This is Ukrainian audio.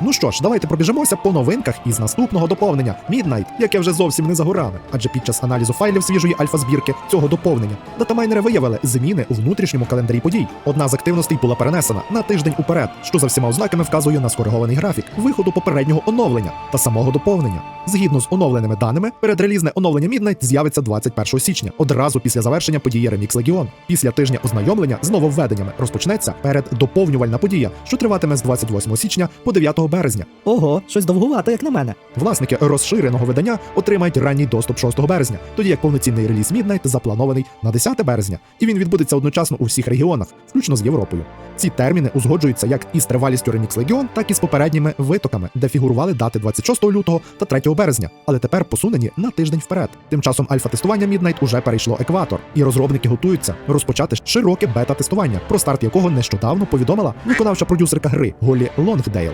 Ну що ж, давайте пробіжимося по новинках із наступного доповнення Midnight, яке вже зовсім не за горами. Адже під час аналізу файлів свіжої альфа-збірки цього доповнення датамайнери виявили зміни у внутрішньому календарі подій. Одна з активностей була перенесена на тиждень уперед, що за всіма ознаками вказує на скоригований графік виходу попереднього оновлення та самого доповнення. Згідно з оновленими даними, передрелізне оновлення Midnight з'явиться 21 січня, одразу після завершення події Remix Legion. Після тижня ознайомлення з нововведеннями розпочнеться переддоповнювальна подія, що триватиме з 28 січня по 9 березня. Ого, щось довгувато, як на мене. Власники розширеного видання отримають ранній доступ 6 березня, тоді як повноцінний реліз Midnight запланований на 10 березня, і він відбудеться одночасно у всіх регіонах, включно з Європою. Ці терміни узгоджуються як із тривалістю Remix Legion, так і з попередніми витоками, де фігурували дати 26 лютого та 3 березня, але тепер посунені на тиждень вперед. Тим часом альфа-тестування Midnight уже перейшло екватор, і розробники готуються розпочати широке бета-тестування, про старт якого нещодавно повідомила виконавча продюсерка гри Голі Лонгдейл.